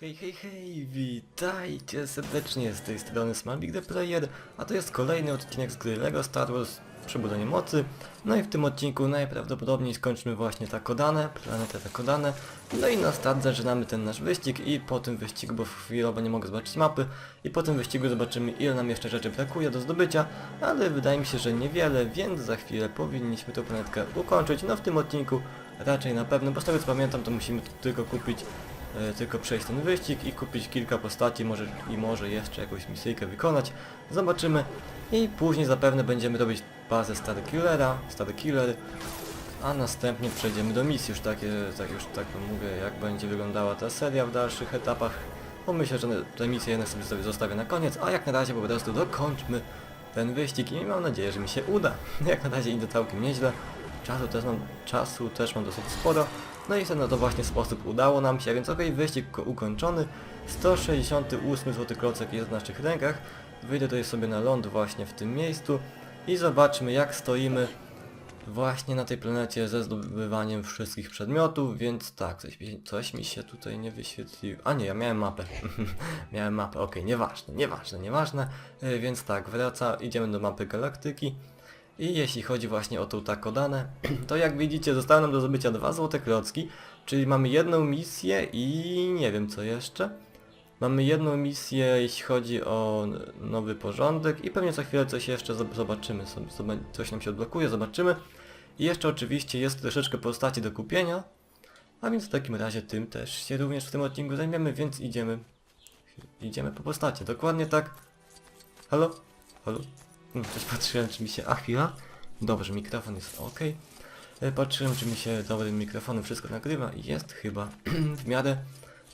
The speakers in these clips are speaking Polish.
Hej, hej, hej, witajcie serdecznie z tej strony Smallbig the Player, a to jest kolejny odcinek z gry LEGO Star Wars Przebudzenie Mocy. No i w tym odcinku najprawdopodobniej skończymy właśnie Takodane, planetę Takodane. No i na start zaczynamy ten nasz wyścig i po tym wyścigu, bo chwilowo nie mogę zobaczyć mapy, i po tym wyścigu zobaczymy ile nam jeszcze rzeczy brakuje do zdobycia, ale wydaje mi się, że niewiele, więc za chwilę powinniśmy tę planetkę ukończyć. No w tym odcinku raczej na pewno, bo z tego co pamiętam to musimy tylko kupić tylko przejść ten wyścig i kupić kilka postaci może, i może jeszcze jakąś misyjkę wykonać. Zobaczymy. I później zapewne będziemy robić bazę Stary Killera, Stary Killer, a następnie przejdziemy do misji. Już takie, tak już tak mówię, jak będzie wyglądała ta seria w dalszych etapach. Bo myślę, że te misje jednak sobie sobie zostawię na koniec, a jak na razie po prostu dokończmy ten wyścig i mam nadzieję, że mi się uda. Jak na razie idę całkiem nieźle. Czasu też mam, czasu też mam dosyć sporo. No i w ten to właśnie sposób udało nam się, więc okej, wyścig ko- ukończony. 168 zł klocek jest w naszych rękach. Wyjdę tutaj sobie na ląd właśnie w tym miejscu i zobaczmy jak stoimy właśnie na tej planecie ze zdobywaniem wszystkich przedmiotów, więc tak, coś, coś mi się tutaj nie wyświetliło. A nie, ja miałem mapę. miałem mapę, okej, nieważne, nieważne, nieważne. Yy, więc tak, wraca, idziemy do mapy galaktyki. I jeśli chodzi właśnie o tą takodanę, to jak widzicie zostały nam do zdobycia dwa złote klocki, czyli mamy jedną misję i nie wiem co jeszcze. Mamy jedną misję jeśli chodzi o nowy porządek i pewnie za chwilę coś jeszcze zob- zobaczymy, coś nam się odblokuje, zobaczymy. I jeszcze oczywiście jest troszeczkę postaci do kupienia, a więc w takim razie tym też się również w tym odcinku zajmiemy, więc idziemy, idziemy po postacie, dokładnie tak. Halo? Halo? Też patrzyłem czy mi się... A chwila? Dobrze, mikrofon jest ok. E, Patrzyłem czy mi się dobrym mikrofonem wszystko nagrywa i jest chyba w miarę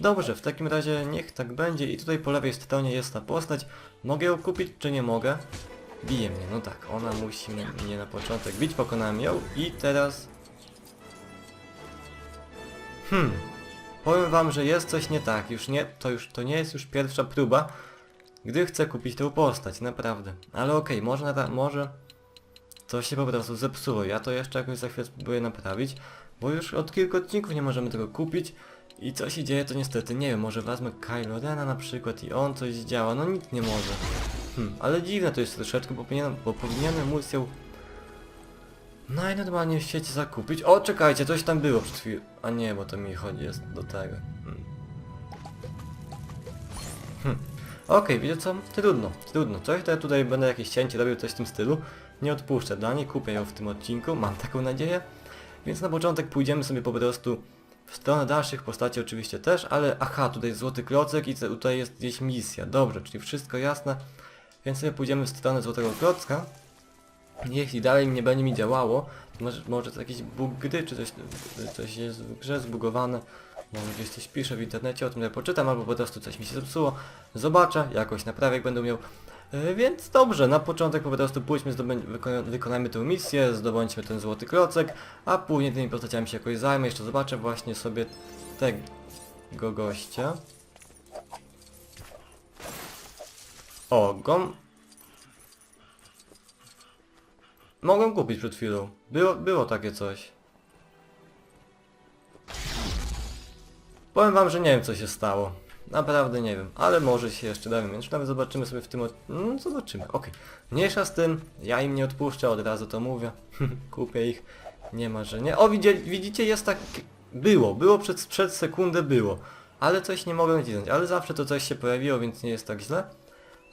dobrze. W takim razie niech tak będzie i tutaj po lewej stronie jest ta postać. Mogę ją kupić czy nie mogę? Bije mnie, no tak, ona musi mnie na początek bić, pokonałem ją i teraz... Hmm, powiem wam, że jest coś nie tak, już nie, to już, to nie jest już pierwsza próba, gdy chcę kupić tę postać, naprawdę. Ale okej, może, na, może to się po prostu zepsuło. Ja to jeszcze jakoś za chwilę spróbuję naprawić, bo już od kilku odcinków nie możemy tego kupić. I co się dzieje to niestety nie wiem, może wezmę Kylo Rena na przykład i on coś działa, no nikt nie może. Hmm, ale dziwne to jest troszeczkę, bo powinienem, bo powinienem móc ją najnormalniej w świecie zakupić. O, czekajcie, coś tam było przed chwilą. A nie, bo to mi chodzi jest do tego. Hmm. Hmm. Okej, wiecie co? Trudno, trudno. Coś to ja tutaj będę jakieś cięcie robił, coś w tym stylu. Nie odpuszczę dla niej, kupię ją w tym odcinku, mam taką nadzieję. Więc na początek pójdziemy sobie po prostu w stronę dalszych postaci oczywiście też, ale aha, tutaj jest złoty klocek i tutaj jest gdzieś misja. Dobrze, czyli wszystko jasne. Więc sobie pójdziemy w stronę złotego klocka. Jeśli dalej nie będzie mi działało, może, może to jakiś bug gry, czy coś, coś jest w grze zbugowane. Może gdzieś coś piszę w internecie, o tym ja poczytam, albo po prostu coś mi się zepsuło. Zobaczę, jakoś naprawię, jak będę miał. E, Więc dobrze, na początek po prostu pójdźmy, wykonajmy tę misję, zdobądźmy ten złoty klocek, a później tymi postaciami się jakoś zajmę. Jeszcze zobaczę właśnie sobie tego gościa. O, gom... Mogłem kupić przed chwilą. Było, było takie coś. Powiem wam, że nie wiem co się stało. Naprawdę nie wiem, ale może się jeszcze dowiem, więc nawet zobaczymy sobie w tym od... No, zobaczymy, okej. Mniejsza z tym, ja im nie odpuszczę, od razu to mówię. Kupię ich, nie ma, że nie. O, widzicie, widzicie jest tak... Było, było przed, przed sekundę było. Ale coś nie mogłem nacisnąć, ale zawsze to coś się pojawiło, więc nie jest tak źle.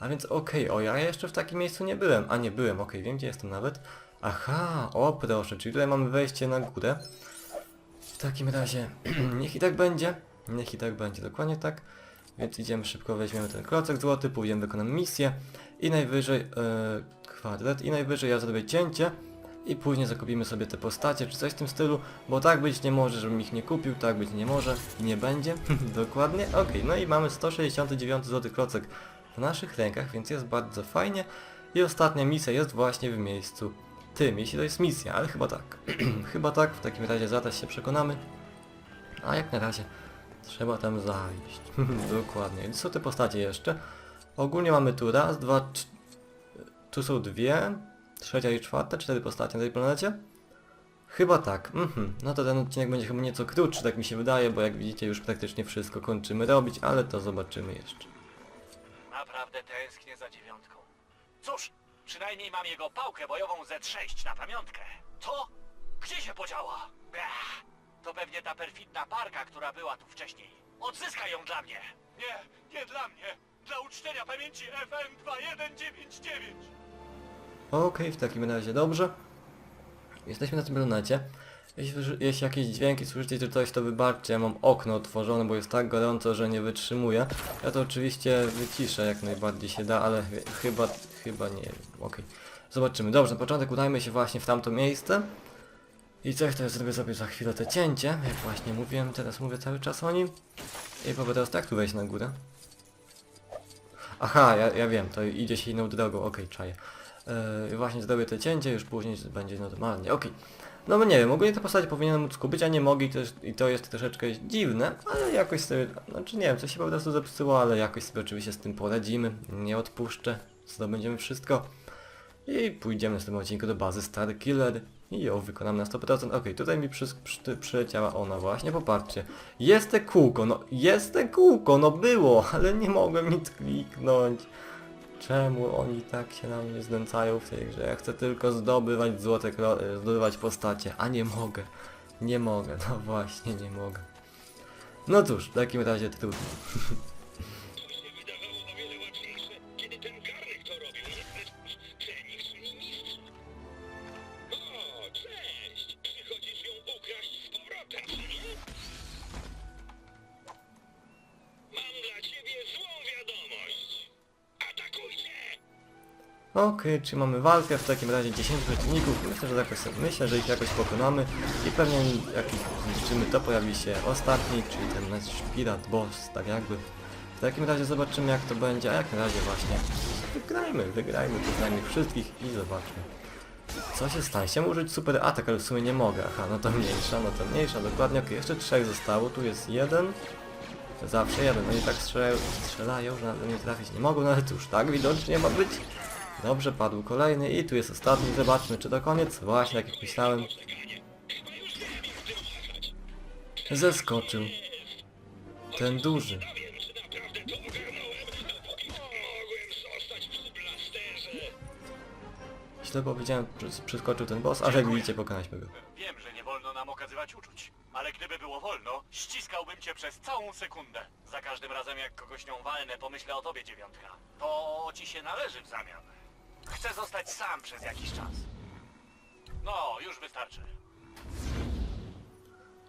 A więc okej, o ja jeszcze w takim miejscu nie byłem. A nie byłem, okej, wiem gdzie jestem nawet. Aha, o proszę, czyli tutaj mamy wejście na górę. W takim razie, niech i tak będzie. Niech i tak będzie, dokładnie tak. Więc idziemy szybko, weźmiemy ten klocek złoty, pójdziemy, wykonamy misję i najwyżej, e, kwadrat, i najwyżej ja zrobię cięcie i później zakupimy sobie te postacie, czy coś w tym stylu, bo tak być nie może, żebym ich nie kupił, tak być nie może i nie będzie, dokładnie, okej, no i mamy 169 zł klocek w naszych rękach, więc jest bardzo fajnie. I ostatnia misja jest właśnie w miejscu tym, jeśli to jest misja, ale chyba tak, chyba tak, w takim razie zaraz się przekonamy, a jak na razie trzeba tam zajść, dokładnie, są te postacie jeszcze, ogólnie mamy tu raz, dwa, trz- tu są dwie, trzecia i czwarta, cztery postacie na tej planecie, Chyba tak. Mhm. No to ten odcinek będzie chyba nieco krótszy, tak mi się wydaje, bo jak widzicie już praktycznie wszystko kończymy robić, ale to zobaczymy jeszcze. Naprawdę tęsknię za dziewiątką. Cóż, przynajmniej mam jego pałkę bojową Z6 na pamiątkę. To? Pewnie ta perfidna parka, która była tu wcześniej. Odzyskaj ją dla mnie. Nie, nie dla mnie. Dla uczczenia pamięci FM2199. Okej, w takim razie dobrze. Jesteśmy na tym planecie. Jeśli, słyszy- jeśli jakieś dźwięki słyszycie czy coś, to wybaczcie, ja mam okno otworzone, bo jest tak gorąco, że nie wytrzymuję. Ja to oczywiście wyciszę jak najbardziej się da, ale ch- chyba, chyba nie wiem. Okej. Zobaczymy. Dobrze, na początek udajmy się właśnie w tamto miejsce. I coś ja zrobię sobie za chwilę te cięcie, jak właśnie mówiłem, teraz mówię cały czas o nim. I po teraz tak tu wejść na górę. Aha, ja, ja wiem, to idzie się inną drogą, okej, czaję. Yy, właśnie zrobię te cięcie, już później będzie normalnie, okej. No bo nie wiem, ogólnie te postacie powinienem móc kupić, a nie mogę i to, jest, i to jest troszeczkę dziwne, ale jakoś sobie, znaczy nie wiem, coś się po prostu zepsuło, ale jakoś sobie oczywiście z tym poradzimy, nie odpuszczę, zdobędziemy wszystko i pójdziemy z tym odcinku do bazy Star Killer i ją wykonamy na 100%. Okej, tutaj mi przy, przy, przyleciała ona właśnie, popatrzcie. Jest te kółko, no jest te kółko, no było, ale nie mogłem nic kliknąć. Czemu oni tak się na mnie znęcają w tej grze? Ja chcę tylko zdobywać złote, e, zdobywać postacie, a nie mogę. Nie mogę, no właśnie nie mogę. No cóż, w takim razie trudno. Okej, czy mamy walkę? W takim razie 10 przeciwników. Myślę, że jakoś, myślę, że ich jakoś pokonamy. I pewnie jak ich zniszczymy, to pojawi się ostatni, czyli ten nasz pirat boss, tak jakby. W takim razie zobaczymy jak to będzie, a jak na razie właśnie wygrajmy, wygrajmy, poznajmy wszystkich i zobaczmy. Co się stanie? Chciałem użyć super atak, ale w sumie nie mogę. Aha, no to mniejsza, no to mniejsza, dokładnie. Okej, jeszcze trzech zostało. Tu jest jeden. Zawsze jeden. Oni tak strzelają, strzelają że nawet nie trafić nie mogą, no ale cóż, tak widocznie ma być. Dobrze, padł kolejny i tu jest ostatni. Zobaczmy, czy to koniec. Właśnie, tak jak myślałem. Zeskoczył. Ten duży. Źle powiedziałem, przes- przeskoczył ten boss, ale jak widzicie, pokonaliśmy go. Wiem, że nie wolno nam okazywać uczuć, ale gdyby było wolno, ściskałbym cię przez całą sekundę. Za każdym razem jak kogoś nią walnę, pomyślę o tobie, dziewiątka. To ci się należy w zamian. Chcę zostać sam przez jakiś czas. No, już wystarczy.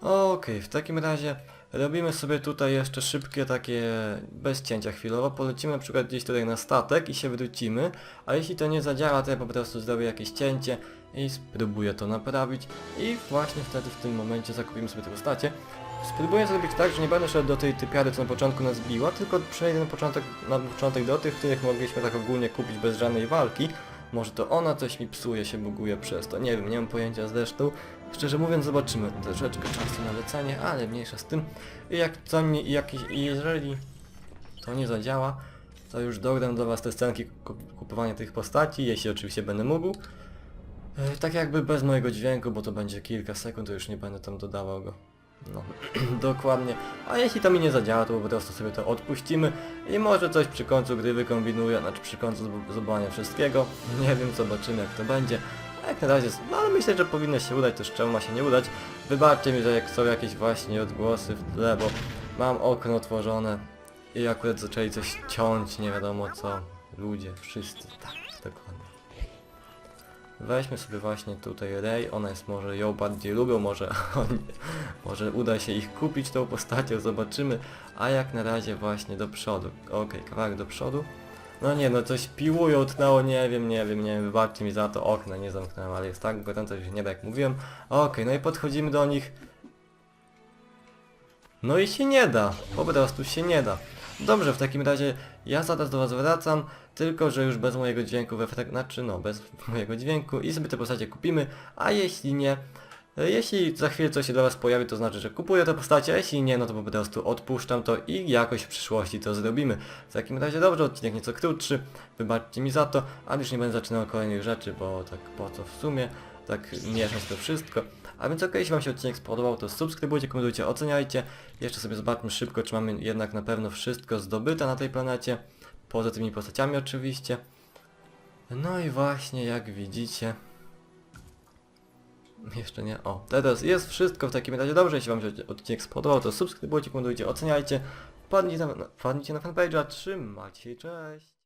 Okej, w takim razie robimy sobie tutaj jeszcze szybkie takie bez cięcia chwilowo. Polecimy na przykład gdzieś tutaj na statek i się wrócimy, a jeśli to nie zadziała, to ja po prostu zrobię jakieś cięcie i spróbuję to naprawić i właśnie wtedy w tym momencie zakupimy sobie te postacie. Spróbuję zrobić tak, że nie będę szedł do tej typiary, co na początku nas biła, tylko przejdę na początek, na początek do tych, których mogliśmy tak ogólnie kupić bez żadnej walki. Może to ona coś mi psuje, się buguje przez to, nie wiem, nie mam pojęcia zresztą. Szczerze mówiąc zobaczymy troszeczkę czasu na lecenie, ale mniejsza z tym. I jak co mnie, i jak, jeżeli to nie zadziała, to już dodam do was te scenki ku- kupowania tych postaci, jeśli oczywiście będę mógł. E, tak jakby bez mojego dźwięku, bo to będzie kilka sekund, to już nie będę tam dodawał go. No, dokładnie. A jeśli to mi nie zadziała, to po prostu sobie to odpuścimy i może coś przy końcu gry wykombinuję, znaczy przy końcu zdobywania wszystkiego. Nie wiem, zobaczymy jak to będzie. A jak na razie, no ale myślę, że powinno się udać, też czemu ma się nie udać. Wybaczcie mi, że jak są jakieś właśnie odgłosy w tle, bo mam okno otworzone i akurat zaczęli coś ciąć, nie wiadomo co. Ludzie, wszyscy, tak, dokładnie. Weźmy sobie właśnie tutaj Rey, ona jest może ją bardziej lubią, może oni, może uda się ich kupić tą postacią, zobaczymy, a jak na razie właśnie do przodu, okej, kawałek do przodu, no nie no, coś piłują, tnęło, nie wiem, nie wiem, nie wiem, wybaczcie mi za to, okna nie zamknąłem, ale jest tak gorąco, że się nie da jak mówiłem, okej, no i podchodzimy do nich, no i się nie da, po prostu się nie da. Dobrze, w takim razie ja zaraz do was wracam, tylko że już bez mojego dźwięku w efekt, znaczy no, bez mojego dźwięku i sobie te postacie kupimy, a jeśli nie, jeśli za chwilę coś się dla was pojawi, to znaczy, że kupuję te postacie, a jeśli nie, no to po prostu odpuszczam to i jakoś w przyszłości to zrobimy. W takim razie dobrze, odcinek nieco krótszy, wybaczcie mi za to, ale już nie będę zaczynał kolejnych rzeczy, bo tak po co w sumie, tak mieszać to wszystko. A więc okej, jeśli wam się odcinek spodobał, to subskrybujcie, komentujcie, oceniajcie. Jeszcze sobie zobaczmy szybko, czy mamy jednak na pewno wszystko zdobyte na tej planecie. Poza tymi postaciami oczywiście. No i właśnie, jak widzicie... Jeszcze nie. O, teraz jest wszystko w takim razie dobrze. Jeśli wam się odcinek spodobał, to subskrybujcie, komentujcie, oceniajcie. Wpadnijcie na, na fanpage'a. Trzymajcie się, cześć!